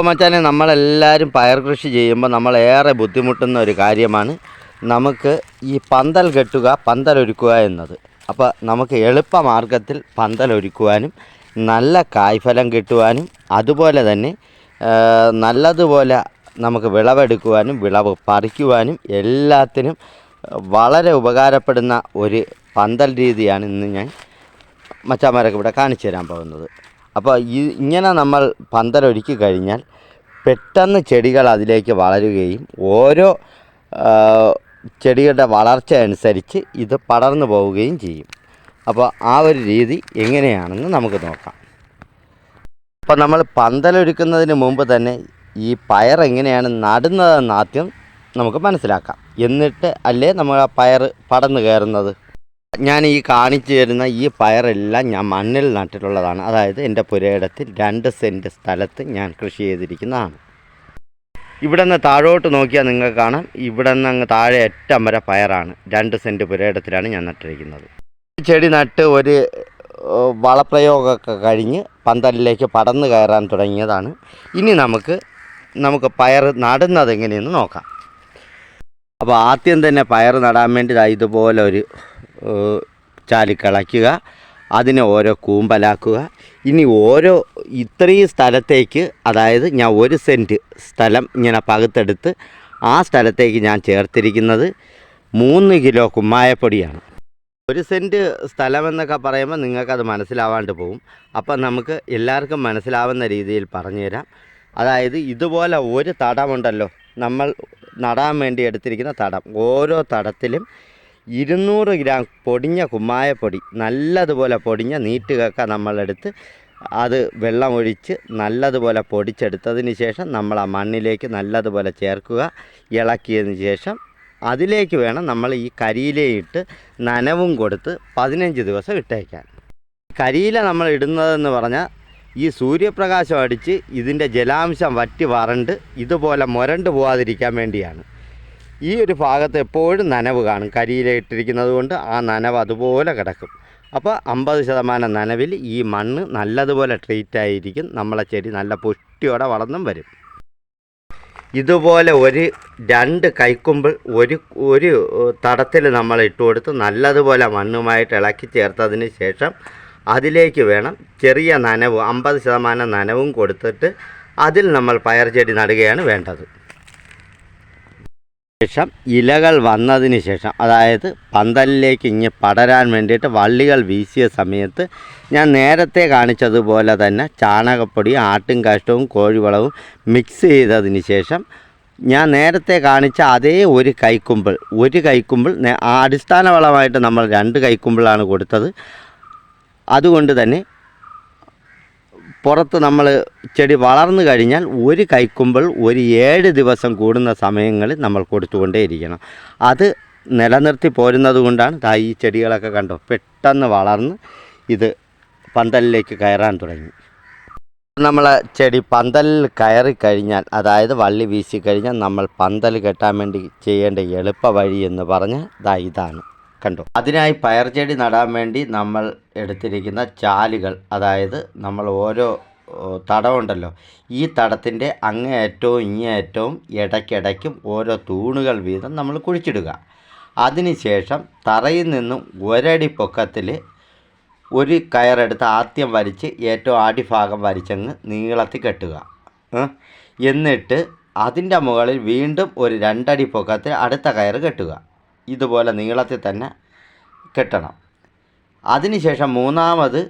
അപ്പോൾ മച്ചാനെ നമ്മളെല്ലാവരും പയർ കൃഷി ചെയ്യുമ്പോൾ നമ്മളേറെ ബുദ്ധിമുട്ടുന്ന ഒരു കാര്യമാണ് നമുക്ക് ഈ പന്തൽ കെട്ടുക പന്തലൊരുക്കുക എന്നത്. അപ്പോൾ നമുക്ക് എളുപ്പ മാർഗത്തിൽ പന്തലൊരുക്കുവാനും നല്ല കായ്ഫലം കിട്ടുവാനും അതുപോലെ തന്നെ നല്ലതുപോലെ നമുക്ക് വിളവെടുക്കുവാനും വിളവ് പറിക്കുവാനും എല്ലാത്തിനും വളരെ ഉപകാരപ്പെടുന്ന ഒരു പന്തൽ രീതിയാണ് ഇന്ന് ഞാൻ മച്ചാമാരൊക്കെ ഇവിടെ കാണിച്ചു തരാൻ പോകുന്നത്. അപ്പോൾ ഈ ഇങ്ങനെ നമ്മൾ പന്തലൊരുക്കി കഴിഞ്ഞാൽ പെട്ടെന്ന് ചെടികൾ അതിലേക്ക് വളരുകയും ഓരോ ചെടികളുടെ വളർച്ച അനുസരിച്ച് ഇത് പടർന്നു പോവുകയും ചെയ്യും. അപ്പോൾ ആ ഒരു രീതി എങ്ങനെയാണെന്ന് നമുക്ക് നോക്കാം. അപ്പോൾ നമ്മൾ പന്തലൊരുക്കുന്നതിന് മുമ്പ് തന്നെ ഈ പയർ എങ്ങനെയാണ് നടുന്നതെന്ന് ആദ്യം നമുക്ക് മനസ്സിലാക്കാം. എന്നിട്ട് അല്ലേ നമ്മൾ ആ പയർ പടർന്നു കയറുന്നത്? ഞാൻ ഈ കാണിച്ചു തരുന്ന ഈ പയറെല്ലാം ഞാൻ മണ്ണിൽ നട്ടിട്ടുള്ളതാണ്. അതായത് എന്റെ പുരയിടത്തിൽ രണ്ട് സെന്റ് സ്ഥലത്ത് ഞാൻ കൃഷി ചെയ്തിരിക്കുന്നതാണ്. ഇവിടെ നിന്ന് താഴോട്ട് നോക്കിയാൽ നിങ്ങൾക്ക് കാണാം. ഇവിടെ നിന്ന് അങ്ങ് താഴെ ഏറ്റവും വരെ പയറാണ്. രണ്ട് സെന്റ് പുരയിടത്തിലാണ് ഞാൻ നട്ടിരിക്കുന്നത്. ചെടി നട്ട് ഒരു വളപ്രയോഗമൊക്കെ കഴിഞ്ഞ് പന്തലിലേക്ക് പടന്ന് കയറാൻ തുടങ്ങിയതാണ്. ഇനി നമുക്ക് നമുക്ക് പയർ നടുന്നത് എങ്ങനെയെന്ന് നോക്കാം. അപ്പോൾ ആദ്യം തന്നെ പയർ നടാൻ വേണ്ടി ദാ ഇതുപോലെ ഒരു ചാലി കിളയ്ക്കുക. അതിനെ ഓരോ കൂമ്പലാക്കുക. ഇനി ഓരോ ഇത്രയും സ്ഥലത്തേക്ക് അതായത് ഞാൻ ഒരു സെന്റ് സ്ഥലം ഇങ്ങനെ പകുത്തെടുത്ത് ആ സ്ഥലത്തേക്ക് ഞാൻ ചേർത്തിരിക്കുന്നത് മൂന്ന് കിലോ കുമ്മായപ്പൊടിയാണ്. ഒരു സെന്റ് സ്ഥലമെന്നൊക്കെ പറയുമ്പോൾ നിങ്ങൾക്കത് മനസ്സിലാവാണ്ട് പോകും. അപ്പം നമുക്ക് എല്ലാവർക്കും മനസ്സിലാവുന്ന രീതിയിൽ പറഞ്ഞുതരാം. അതായത് ഇതുപോലെ ഒരു തടമുണ്ടല്ലോ. നമ്മൾ നടാൻ വേണ്ടി എടുത്തിരിക്കുന്ന തടം. ഓരോ തടത്തിലും ഇരുന്നൂറ് ഗ്രാം പൊടിഞ്ഞ കുമ്മായപ്പൊടി നല്ലതുപോലെ പൊടിഞ്ഞ നീറ്റുകക്ക നമ്മളെടുത്ത് അത് വെള്ളമൊഴിച്ച് നല്ലതുപോലെ പൊടിച്ചെടുത്തതിന് ശേഷം നമ്മൾ ആ മണ്ണിലേക്ക് നല്ലതുപോലെ ചേർക്കുക ഇളക്കിയതിന് ശേഷം അതിലേക്ക് വേണം നമ്മൾ ഈ കരിയിലയിട്ട് നനവും കൊടുത്ത് പതിനഞ്ച് ദിവസം ഇട്ടേക്കാൻ. കരിയില നമ്മൾ ഇടുന്നതെന്ന് പറഞ്ഞാൽ ഈ സൂര്യപ്രകാശം അടിച്ച് ഇതിന്റെ ജലാംശം വറ്റി വരണ്ട് ഇതുപോലെ മുരണ്ട് പോകാതിരിക്കാൻ വേണ്ടിയാണ്. ഈ ഒരു ഭാഗത്ത് എപ്പോഴും നനവ് കാണും. കരിയില ഇട്ടിരിക്കുന്നത് കൊണ്ട് ആ നനവ് അതുപോലെ കിടക്കും. അപ്പോൾ അമ്പത് ശതമാനം നനവിൽ ഈ മണ്ണ് നല്ലതുപോലെ ട്രീറ്റ് ആയിരിക്കും. നമ്മളെ ചെടി നല്ല പുഷ്ടിയോടെ വളർന്നും വരും. ഇതുപോലെ ഒരു രണ്ട് കൈക്കുമ്പിൾ ഒരു ഒരു തടത്തിൽ നമ്മൾ ഇട്ട് കൊടുത്ത് നല്ലതുപോലെ മണ്ണുമായിട്ട് ഇളക്കി ചേർത്തതിന് ശേഷം അതിലേക്ക് വേണം ചെറിയ നനവ് അമ്പത് ശതമാനം നനവും കൊടുത്തിട്ട് അതിൽ നമ്മൾ പയർ ചെടി നടുകയാണ് വേണ്ടത്. ശേഷം ഇലകൾ വന്നതിന് ശേഷം അതായത് പന്തലിലേക്ക് ഇങ്ങ് പടരാൻ വേണ്ടിയിട്ട് വള്ളികൾ വീശിയ സമയത്ത് ഞാൻ നേരത്തെ കാണിച്ചതുപോലെ തന്നെ ചാണകപ്പൊടി ആട്ടും കാഷ്ടവും കോഴിവളവും മിക്സ് ചെയ്തതിന് ശേഷം ഞാൻ നേരത്തെ കാണിച്ച അതേ ഒരു കൈക്കുമ്പിൾ ഒരു കൈക്കുമ്പിൾ അടിസ്ഥാന വളമായിട്ട് നമ്മൾ രണ്ട് കൈക്കുമ്പിളാണ് കൊടുത്തത്. അതുകൊണ്ട് തന്നെ പുറത്ത് നമ്മൾ ചെടി വളർന്നു കഴിഞ്ഞാൽ ഒരു കൈക്കുമ്പിൾ ഒരു ഏഴ് ദിവസം കൂടുന്ന സമയങ്ങളിൽ നമ്മൾ കൊടുത്തുകൊണ്ടേയിരിക്കണം അത് നിലനിർത്തി പോരുന്നത് കൊണ്ടാണ് ദാ ഈ ചെടികളൊക്കെ കണ്ടോ? പെട്ടെന്ന് വളർന്ന് ഇത് പന്തലിലേക്ക് കയറാൻ തുടങ്ങി. നമ്മൾ ചെടി പന്തലിൽ കയറി കഴിഞ്ഞാൽ അതായത് വള്ളി വീശി കഴിഞ്ഞാൽ നമ്മൾ പന്തൽ കെട്ടാൻ വേണ്ടി ചെയ്യേണ്ട എളുപ്പ വഴി എന്ന് പറഞ്ഞാൽ ദാ ഇതാണ്. കണ്ടോ. അതിനായി പയർ ചെടി നടാൻ വേണ്ടി നമ്മൾ എടുത്തിരിക്കുന്ന ചാലുകൾ അതായത് നമ്മൾ ഓരോ തടമുണ്ടല്ലോ ഈ തടത്തിന്റെ അങ്ങേയറ്റവും ഇങ്ങേയറ്റവും ഇടയ്ക്കിടയ്ക്കും ഓരോ തൂണുകൾ വീതം നമ്മൾ കുഴിച്ചിടുക. അതിനുശേഷം തറയിൽ നിന്നും ഒരടി പൊക്കത്തിൽ ഒരു കയറെടുത്ത് ആദ്യം വലിച്ച് ഏറ്റവും അടിഭാഗം വലിച്ചങ്ങ് നീളത്തിൽ കെട്ടുക. എന്നിട്ട് അതിന്റെ മുകളിൽ വീണ്ടും ഒരു രണ്ടടി പൊക്കത്തിൽ അടുത്ത കയർ കെട്ടുക. ഇതുപോലെ നീളത്തിൽ തന്നെ കെട്ടണം. അതിനുശേഷം മൂന്നാമത്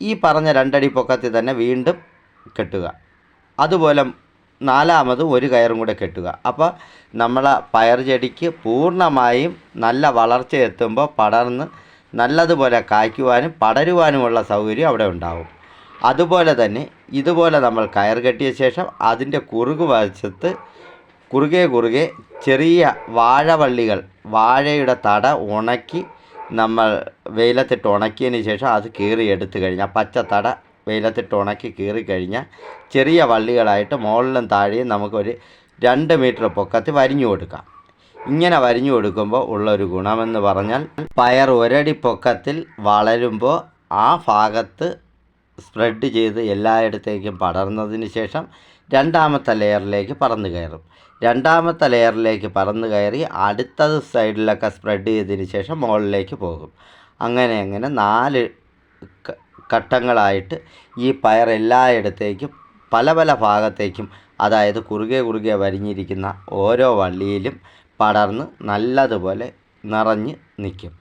ഈ പറഞ്ഞ രണ്ടടി പൊക്കത്തിൽ തന്നെ വീണ്ടും കെട്ടുക. അതുപോലെ നാലാമത് ഒരു കയറും കൂടെ കെട്ടുക. അപ്പോൾ നമ്മളെ പയർ ചെടിക്ക് പൂർണമായും നല്ല വളർച്ച എത്തുമ്പോൾ പടർന്ന് നല്ലതുപോലെ കായ്ക്കുവാനും പടരുവാനുമുള്ള സൗകര്യം അവിടെ ഉണ്ടാവും. അതുപോലെ തന്നെ ഇതുപോലെ നമ്മൾ കയർ കെട്ടിയ ശേഷം അതിന്റെ കുറുകു വശത്ത് കുറുകെ കുറുകെ ചെറിയ വാഴവള്ളികൾ വാഴയുടെ തട ഉണക്കി നമ്മൾ വെയിലത്തിട്ട് ഉണക്കിയതിന് ശേഷം അത് കീറി എടുത്തു കഴിഞ്ഞാൽ പച്ച തട വെയിലത്തിട്ട് ഉണക്കി കീറി കഴിഞ്ഞാൽ ചെറിയ വള്ളികളായിട്ട് മുകളിലും താഴെയും നമുക്കൊരു രണ്ട് മീറ്റർ പൊക്കത്തിൽ വരിഞ്ഞു കൊടുക്കാം. ഇങ്ങനെ വരിഞ്ഞു കൊടുക്കുമ്പോൾ ഉള്ളൊരു ഗുണമെന്ന് പറഞ്ഞാൽ പയർ ഒരടി പൊക്കത്തിൽ വളരുമ്പോൾ ആ ഭാഗത്ത് സ്പ്രെഡ് ചെയ്ത് എല്ലായിടത്തേക്കും പടർന്നതിന് ശേഷം രണ്ടാമത്തെ ലെയറിലേക്ക് പറന്നു കയറും. രണ്ടാമത്തെ ലെയറിലേക്ക് പറന്നു കയറി അടുത്തത് സൈഡിലൊക്കെ സ്പ്രെഡ് ചെയ്തതിന് ശേഷം മുകളിലേക്ക് പോകും. അങ്ങനെ അങ്ങനെ നാല് ഘട്ടങ്ങളായിട്ട് ഈ പയർ എല്ലായിടത്തേക്കും പല പല ഭാഗത്തേക്കും അതായത് കുറുകെ കുറുകെ വരിഞ്ഞിരിക്കുന്ന ഓരോ വള്ളിയിലും പടർന്ന് നല്ലതുപോലെ നിറഞ്ഞ് നിൽക്കും.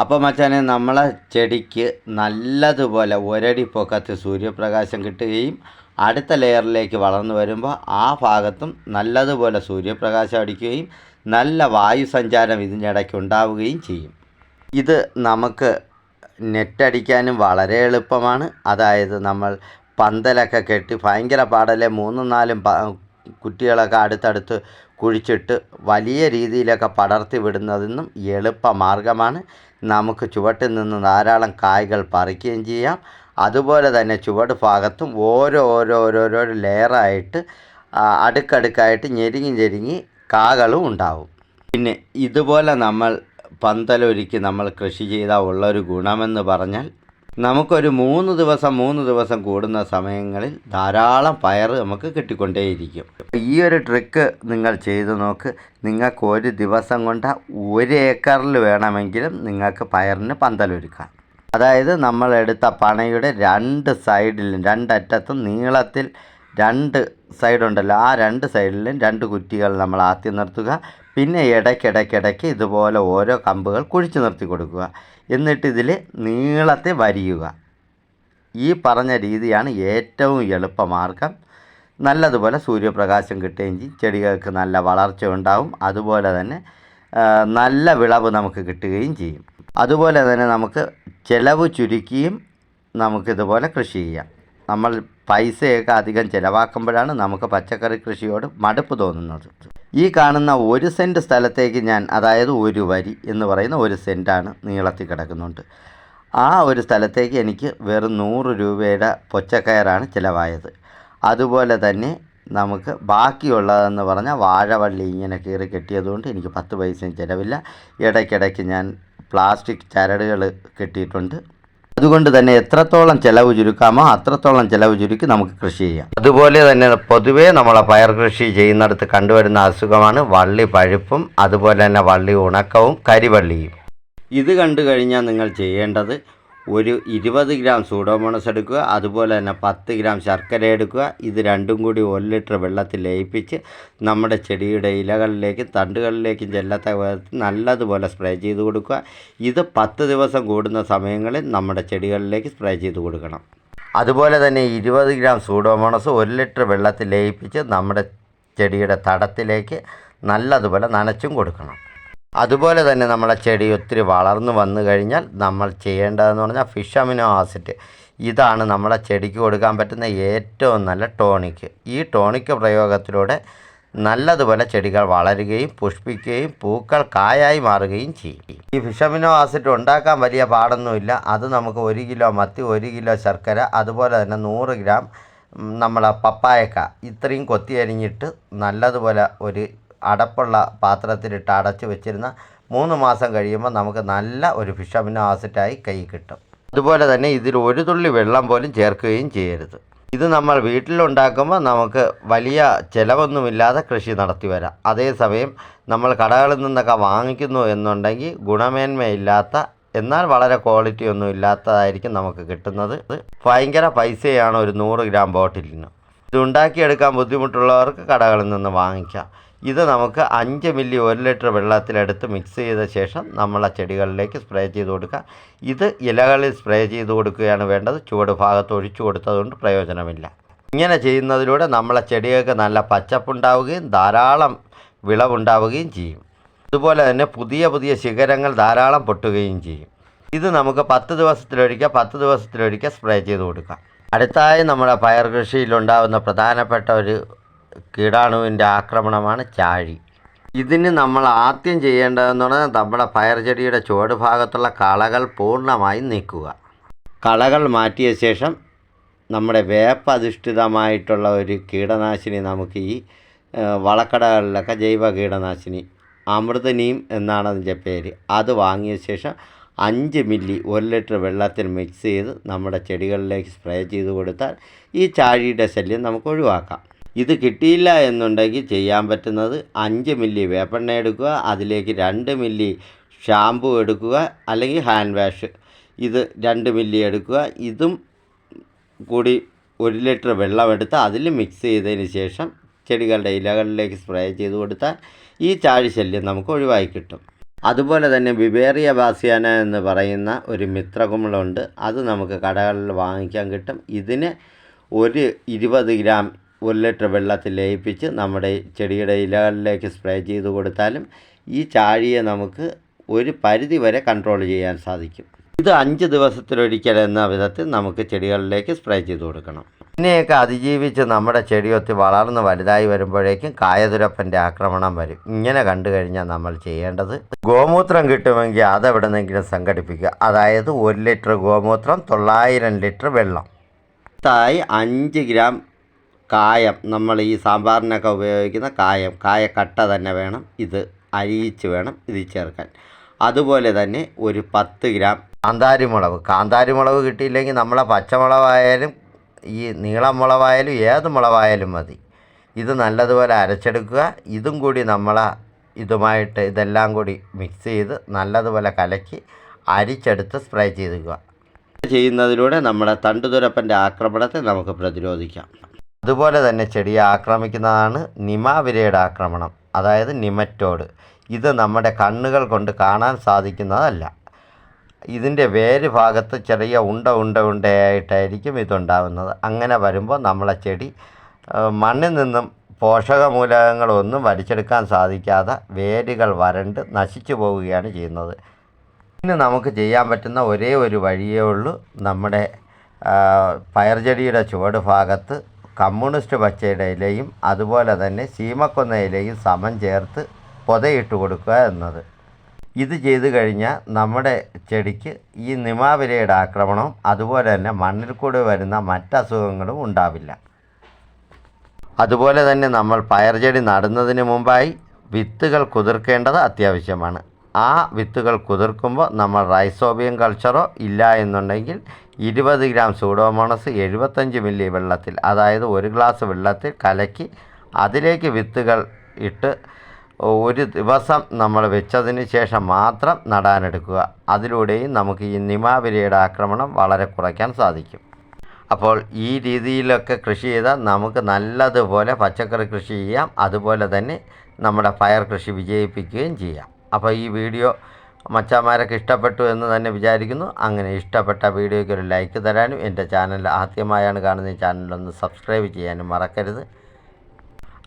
അപ്പോൾ മച്ചാനെ നമ്മളെ ചെടിക്ക് നല്ലതുപോലെ ഒരടി പൊക്കത്ത് സൂര്യപ്രകാശം കിട്ടുകയും അടുത്ത ലെയറിലേക്ക് വളർന്നു വരുമ്പോൾ ആ ഭാഗത്തും നല്ലതുപോലെ സൂര്യപ്രകാശം അടിക്കുകയും നല്ല വായു സഞ്ചാരം ഇതിനിടയ്ക്ക് ഉണ്ടാവുകയും ചെയ്യും. ഇത് നമുക്ക് നെറ്റടിക്കാനും വളരെ എളുപ്പമാണ്. അതായത് നമ്മൾ പന്തലൊക്കെ കെട്ടി ഭയങ്കര പാടലെ മൂന്നും നാലും കുറ്റികളൊക്കെ അടുത്തടുത്ത് കുഴിച്ചിട്ട് വലിയ രീതിയിലൊക്കെ പടർത്തി വിടുന്നതിനും എളുപ്പ മാർഗമാണ് നമുക്ക് ചുവട്ടിൽ നിന്ന് ധാരാളം കായ്കൾ പറിക്കുകയും ചെയ്യാം. അതുപോലെ തന്നെ ചുവട് ഭാഗത്തും ഓരോ ഓരോ ഓരോരോ ലെയറായിട്ട് അടുക്കടുക്കായിട്ട് ഞെരുങ്ങി ഞെരുങ്ങി കാകളും ഉണ്ടാവും. പിന്നെ ഇതുപോലെ നമ്മൾ പന്തലൊരുക്കി നമ്മൾ കൃഷി ചെയ്താൽ ഉള്ളൊരു ഗുണമെന്ന് പറഞ്ഞാൽ നമുക്കൊരു മൂന്ന് ദിവസം മൂന്ന് ദിവസം കൂടുന്ന സമയങ്ങളിൽ ധാരാളം പയർ നമുക്ക് കിട്ടിക്കൊണ്ടേയിരിക്കും. ഈ ഒരു ട്രിക്ക് നിങ്ങൾ ചെയ്തു നോക്ക്. നിങ്ങൾക്ക് ഒരു ദിവസം കൊണ്ട് ഒരു ഏക്കറിൽ വേണമെങ്കിലും നിങ്ങൾക്ക് പയറിന് പന്തലൊരുക്കാം. അതായത് നമ്മൾ എടുത്ത പണയുടെ രണ്ട് സൈഡിലും രണ്ടറ്റത്തും നീളത്തിൽ രണ്ട് സൈഡുണ്ടല്ലോ ആ രണ്ട് സൈഡിലും രണ്ട് കുറ്റികൾ നമ്മൾ ആദ്യം നിർത്തുക. പിന്നെ ഇടയ്ക്കിടയ്ക്കിടയ്ക്ക് ഇതുപോലെ ഓരോ കമ്പുകൾ കുഴിച്ചു നിർത്തി കൊടുക്കുക. എന്നിട്ട് ഇതിൽ നീളത്തെ വരിയുക. ഈ പറഞ്ഞ രീതിയാണ് ഏറ്റവും എളുപ്പമാർഗം നല്ലതുപോലെ സൂര്യപ്രകാശം കിട്ടുകയും ചെയ്യും. ചെടികൾക്ക് നല്ല വളർച്ച ഉണ്ടാവും. അതുപോലെ തന്നെ നല്ല വിളവ് നമുക്ക് കിട്ടുകയും ചെയ്യും. അതുപോലെ തന്നെ നമുക്ക് ചിലവ് ചുരുക്കിയും നമുക്കിതുപോലെ കൃഷി ചെയ്യാം. നമ്മൾ പൈസയൊക്കെ അധികം ചിലവാക്കുമ്പോഴാണ് നമുക്ക് പച്ചക്കറി കൃഷിയോട് മടുപ്പ് തോന്നുന്നത്. ഈ കാണുന്ന ഒരു സെന്റ് സ്ഥലത്തേക്ക് ഞാൻ അതായത് ഒരു വരി എന്ന് പറയുന്ന ഒരു സെന്റാണ് നീളത്തിൽ കിടക്കുന്നുണ്ട്. ആ ഒരു സ്ഥലത്തേക്ക് എനിക്ക് വെറും നൂറ് രൂപയുടെ പൊച്ചക്കയറാണ് ചിലവായത്. അതുപോലെ തന്നെ നമുക്ക് ബാക്കിയുള്ളതെന്ന് പറഞ്ഞാൽ വാഴവള്ളി ഇങ്ങനെ കീറി കെട്ടിയതുകൊണ്ട് എനിക്ക് പത്ത് പൈസയും ചിലവില്ല. ഇടയ്ക്കിടയ്ക്ക് ഞാൻ പ്ലാസ്റ്റിക് ചരടുകൾ കെട്ടിയിട്ടുണ്ട്. അതുകൊണ്ട് തന്നെ എത്രത്തോളം ചിലവ് ചുരുക്കാമോ അത്രത്തോളം ചിലവ് ചുരുക്കി നമുക്ക് കൃഷി ചെയ്യാം. അതുപോലെ തന്നെ പൊതുവേ നമ്മളെ പയർ കൃഷി ചെയ്യുന്നിടത്ത് കണ്ടുവരുന്ന അസുഖമാണ് വള്ളി പഴുപ്പും അതുപോലെ തന്നെ വള്ളി ഉണക്കവും കരിവള്ളിയും. ഇത് കണ്ടു കഴിഞ്ഞാൽ നിങ്ങൾ ചെയ്യേണ്ടത് ഒരു ഇരുപത് ഗ്രാം സൂഡോമോണസ് എടുക്കുക അതുപോലെ തന്നെ പത്ത് ഗ്രാം ശർക്കര എടുക്കുക. ഇത് രണ്ടും കൂടി ഒരു ലിറ്റർ വെള്ളത്തിൽ ലയിപ്പിച്ച് നമ്മുടെ ചെടിയുടെ ഇലകളിലേക്കും തണ്ടുകളിലേക്കും ചെല്ലാത്ത വിധത്തിൽ നല്ലതുപോലെ സ്പ്രേ ചെയ്ത് കൊടുക്കുക. ഇത് പത്ത് ദിവസം കൂടുന്ന സമയങ്ങളിൽ നമ്മുടെ ചെടികളിലേക്ക് സ്പ്രേ ചെയ്ത് കൊടുക്കണം. അതുപോലെ തന്നെ ഇരുപത് ഗ്രാം സൂഡോമോണസ് ഒരു ലിറ്റർ വെള്ളത്തിൽ ലയിപ്പിച്ച് നമ്മുടെ ചെടിയുടെ തടത്തിലേക്ക് നല്ലതുപോലെ നനച്ചും കൊടുക്കണം. അതുപോലെ തന്നെ നമ്മളെ ചെടി ഒത്തിരി വളർന്നു വന്നു കഴിഞ്ഞാൽ നമ്മൾ ചെയ്യേണ്ടതെന്ന് പറഞ്ഞാൽ ഫിഷ് അമിനോ ആസിഡ്. ഇതാണ് നമ്മളെ ചെടിക്ക് കൊടുക്കാൻ പറ്റുന്ന ഏറ്റവും നല്ല ടോണിക്ക്. ഈ ടോണിക്ക് പ്രയോഗത്തിലൂടെ നല്ലതുപോലെ ചെടികൾ വളരുകയും പുഷ്പിക്കുകയും പൂക്കൾ കായായി മാറുകയും ചെയ്യും. ഈ ഫിഷമിനോ ആസിഡ് ഉണ്ടാക്കാൻ വലിയ പാടൊന്നുമില്ല. അത് നമുക്ക് ഒരു കിലോ മത്തി ഒരു കിലോ ശർക്കര അതുപോലെ തന്നെ നൂറ് ഗ്രാം നമ്മളെ പപ്പായക്ക ഇത്രയും കൊത്തി അരിഞ്ഞിട്ട് നല്ലതുപോലെ ഒരു അടപ്പുള്ള പാത്രത്തിലിട്ട് അടച്ചു വെച്ചിരുന്ന മൂന്ന് മാസം കഴിയുമ്പോൾ നമുക്ക് നല്ല ഒരു ഫിഷ് അമിനോ ആസിഡായി കൈ കിട്ടും. അതുപോലെ തന്നെ ഇതിൽ ഒരു തുള്ളി വെള്ളം പോലും ചേർക്കുകയും ചെയ്യരുത്. ഇത് നമ്മൾ വീട്ടിലുണ്ടാക്കുമ്പോൾ നമുക്ക് വലിയ ചിലവൊന്നുമില്ലാതെ കൃഷി നടത്തി വരാം. അതേസമയം നമ്മൾ കടകളിൽ നിന്നൊക്കെ വാങ്ങിക്കുന്നു എന്നുണ്ടെങ്കിൽ ഗുണമേന്മയില്ലാത്ത എന്നാൽ വളരെ ക്വാളിറ്റി ഒന്നും ഇല്ലാത്തതായിരിക്കും നമുക്ക് കിട്ടുന്നത്. ഭയങ്കര പൈസയാണ് ഒരു നൂറ് ഗ്രാം ബോട്ടിലിന് ഇത് ഉണ്ടാക്കിയെടുക്കാൻ ബുദ്ധിമുട്ടുള്ളവർക്ക് കടകളിൽ നിന്ന് വാങ്ങിക്കാം. ഇത് നമുക്ക് അഞ്ച് മില്ലി ഒരു ലിറ്റർ വെള്ളത്തിലെടുത്ത് മിക്സ് ചെയ്ത ശേഷം നമ്മൾ ആ ചെടികളിലേക്ക് സ്പ്രേ ചെയ്ത് കൊടുക്കുക ഇത് ഇലകളിൽ സ്പ്രേ ചെയ്ത് കൊടുക്കുകയാണ് വേണ്ടത്. ചുവട് ഭാഗത്ത് ഒഴിച്ചു കൊടുത്തതുകൊണ്ട് പ്രയോജനമില്ല. ഇങ്ങനെ ചെയ്യുന്നതിലൂടെ നമ്മളെ ചെടികൾക്ക് നല്ല പച്ചപ്പുണ്ടാവുകയും ധാരാളം വിളവുണ്ടാവുകയും ചെയ്യും. അതുപോലെ തന്നെ പുതിയ പുതിയ ശിഖരങ്ങൾ ധാരാളം പൊട്ടുകയും ചെയ്യും. ഇത് നമുക്ക് പത്ത് ദിവസത്തിലൊരിക്കൽ പത്ത് ദിവസത്തിലൊരിക്കൽ സ്പ്രേ ചെയ്ത് കൊടുക്കാം. അടുത്തായി നമ്മുടെ പയർ കൃഷിയിലുണ്ടാകുന്ന പ്രധാനപ്പെട്ട ഒരു കീടാണുവിന്റെ ആക്രമണമാണ് ചാഴി. ഇതിന് നമ്മൾ ആദ്യം ചെയ്യേണ്ടതെന്ന് പറഞ്ഞാൽ നമ്മുടെ പയർ ചെടിയുടെ ചുവട് ഭാഗത്തുള്ള കളകൾ പൂർണമായും നീക്കുക. കളകൾ മാറ്റിയ ശേഷം നമ്മുടെ വേപ്പ് അധിഷ്ഠിതമായിട്ടുള്ള ഒരു കീടനാശിനി നമുക്ക് ഈ വളക്കടകളിലൊക്കെ ജൈവ കീടനാശിനി അമൃതനീം എന്നാണ് അതിന്റെ പേര്. അത് വാങ്ങിയ ശേഷം അഞ്ച് മില്ലി ഒരു ലിറ്റർ വെള്ളത്തിൽ മിക്സ് ചെയ്ത് നമ്മുടെ ചെടികളിലേക്ക് സ്പ്രേ ചെയ്ത് കൊടുത്താൽ ഈ ചാഴിയുടെ ശല്യം നമുക്ക് ഒഴിവാക്കാം. ഇത് കിട്ടിയില്ല എന്നുണ്ടെങ്കിൽ ചെയ്യാൻ പറ്റുന്നത് അഞ്ച് മില്ലി വേപ്പെണ്ണ എടുക്കുക അതിലേക്ക് രണ്ട് മില്ലി ഷാമ്പു എടുക്കുക അല്ലെങ്കിൽ ഹാൻഡ് വാഷ് ഇത് രണ്ട് മില്ലി എടുക്കുക. ഇതും കൂടി ഒരു ലിറ്റർ വെള്ളമെടുത്ത് അതിൽ മിക്സ് ചെയ്തതിന് ശേഷം ചെടികളുടെ ഇലകളിലേക്ക് സ്പ്രേ ചെയ്ത് കൊടുത്താൽ ഈ ചാഴി ശല്യം നമുക്ക് ഒഴിവാക്കി കിട്ടും. അതുപോലെ തന്നെ ബിബേറിയ ബാസിയാന എന്ന് പറയുന്ന ഒരു മിത്രകുമ്പളുണ്ട് അത് നമുക്ക് കടകളിൽ വാങ്ങിക്കാൻ കിട്ടും. ഇതിന് ഒരു ഇരുപത് ഗ്രാം ഒരു ലിറ്റർ വെള്ളത്തിൽ ലയിപ്പിച്ച് നമ്മുടെ ചെടിയുടെ ഇലകളിലേക്ക് സ്പ്രേ ചെയ്ത് കൊടുത്താലും ഈ ചാഴിയെ നമുക്ക് ഒരു പരിധി വരെ കൺട്രോൾ ചെയ്യാൻ സാധിക്കും. ഇത് അഞ്ച് ദിവസത്തിലൊരിക്കൽ എന്ന വിധത്തിൽ നമുക്ക് ചെടികളിലേക്ക് സ്പ്രേ ചെയ്ത് കൊടുക്കണം. ഇതിനെയൊക്കെ അതിജീവിച്ച് നമ്മുടെ ചെടിയൊത്തി വളർന്ന് വലുതായി വരുമ്പോഴേക്കും കായതുരപ്പന്റെ ആക്രമണം വരും. ഇങ്ങനെ കണ്ടു കഴിഞ്ഞാൽ നമ്മൾ ചെയ്യേണ്ടത് ഗോമൂത്രം കിട്ടുമെങ്കിൽ അതെവിടെന്നെങ്കിലും സംഘടിപ്പിക്കുക. അതായത് ഒരു ലിറ്റർ ഗോമൂത്രം തൊള്ളായിരം ലിറ്റർ വെള്ളം. തായി അഞ്ച് ഗ്രാം കായം നമ്മൾ ഈ സാമ്പാറിനൊക്കെ ഉപയോഗിക്കുന്ന കായം കായക്കട്ട തന്നെ വേണം. ഇത് അരിയിച്ച് വേണം ഇത് ചേർക്കാൻ. അതുപോലെ തന്നെ ഒരു പത്ത് ഗ്രാം കാന്താരി മുളക് കാന്താരി മുളക് കിട്ടിയില്ലെങ്കിൽ നമ്മളെ പച്ചമുളകായാലും ഈ നീളം മുളകായാലും ഏത് മുളകായാലും മതി. ഇത് നല്ലതുപോലെ അരച്ചെടുക്കുക. ഇതും കൂടി നമ്മളെ ഇതുമായിട്ട് ഇതെല്ലാം കൂടി മിക്സ് ചെയ്ത് നല്ലതുപോലെ കലക്കി അരിച്ചെടുത്ത് സ്പ്രേ ചെയ്തുക ചെയ്യുന്നതിലൂടെ നമ്മുടെ തണ്ടുതുരപ്പന്റെ ആക്രമണത്തെ നമുക്ക് പ്രതിരോധിക്കാം. അതുപോലെ തന്നെ ചെടിയെ ആക്രമിക്കുന്നതാണ് നിമാവിരയുടെ ആക്രമണം. അതായത് നിമറ്റോഡ്. ഇത് നമ്മുടെ കണ്ണുകൾ കൊണ്ട് കാണാൻ സാധിക്കുന്നതല്ല. ഇതിന്റെ വേര് ഭാഗത്ത് ചെറിയ ഉണ്ട ഉണ്ട ഉണ്ടയായിട്ടായിരിക്കും ഇതുണ്ടാകുന്നത് അങ്ങനെ വരുമ്പോൾ നമ്മളെ ചെടി മണ്ണിൽ നിന്നും പോഷകമൂലകങ്ങളൊന്നും വലിച്ചെടുക്കാൻ സാധിക്കാതെ വേരുകൾ വരണ്ട് നശിച്ചു പോവുകയാണ് ചെയ്യുന്നത്. ഇന്ന് നമുക്ക് ചെയ്യാൻ പറ്റുന്ന ഒരേ ഒരു വഴിയേ ഉള്ളൂ. നമ്മുടെ പയർചെടിയുടെ ചുവട് ഭാഗത്ത് കമ്മ്യൂണിസ്റ്റ് പച്ചയുടെ ഇലയും അതുപോലെ തന്നെ സീമക്കൊന്ന ഇലയും സമം ചേർത്ത് പൊതയിട്ട് കൊടുക്കുക എന്നത്. ഇത് ചെയ്തു കഴിഞ്ഞാൽ നമ്മുടെ ചെടിക്ക് ഈ നിമാവിലയുടെ ആക്രമണവും അതുപോലെ തന്നെ മണ്ണിൽ കൂടെ വരുന്ന മറ്റസുഖങ്ങളും ഉണ്ടാവില്ല. അതുപോലെ തന്നെ നമ്മൾ പയർ ചെടി നടുന്നതിന് മുമ്പായി വിത്തുകൾ കുതിർക്കേണ്ടത് അത്യാവശ്യമാണ്. ആ വിത്തുകൾ കുതിർക്കുമ്പോൾ നമ്മൾ റൈസോബിയം കൾച്ചറോ ഇല്ല എന്നുണ്ടെങ്കിൽ ഇരുപത് ഗ്രാം സൂഡോമോണസ് എഴുപത്തഞ്ച് മില്ലി വെള്ളത്തിൽ അതായത് ഒരു ഗ്ലാസ് വെള്ളത്തിൽ കലക്കി അതിലേക്ക് വിത്തുകൾ ഇട്ട് ഒരു ദിവസം നമ്മൾ വെച്ചതിന് ശേഷം മാത്രം നടാനെടുക്കുക. അതിലൂടെയും നമുക്ക് ഈ നിമാവിരയുടെ ആക്രമണം വളരെ കുറയ്ക്കാൻ സാധിക്കും. അപ്പോൾ ഈ രീതിയിലൊക്കെ കൃഷി ചെയ്താൽ നമുക്ക് നല്ലതുപോലെ പച്ചക്കറി കൃഷി ചെയ്യാം. അതുപോലെ തന്നെ നമ്മുടെ പയർ കൃഷി വിജയിപ്പിക്കുകയും ചെയ്യാം. അപ്പോൾ ഈ വീഡിയോ മച്ചാമാരൊക്കെ ഇഷ്ടപ്പെട്ടു എന്ന് തന്നെ വിചാരിക്കുന്നു. അങ്ങനെ ഇഷ്ടപ്പെട്ട വീഡിയോയ്ക്ക് ഒരു ലൈക്ക് തരാനും എന്റെ ചാനൽ ആദ്യമായാണ് കാണുന്ന ചാനലൊന്ന് സബ്സ്ക്രൈബ് ചെയ്യാനും മറക്കരുത്.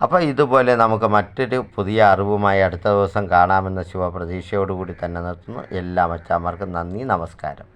അപ്പോൾ ഇതുപോലെ നമുക്ക് മറ്റൊരു പുതിയ അറിവുമായി അടുത്ത ദിവസം കാണാമെന്ന ശുഭപ്രതീക്ഷയോടുകൂടി തന്നെ നിർത്തുന്നു. എല്ലാ മച്ചാന്മാർക്കും നന്ദി നമസ്കാരം.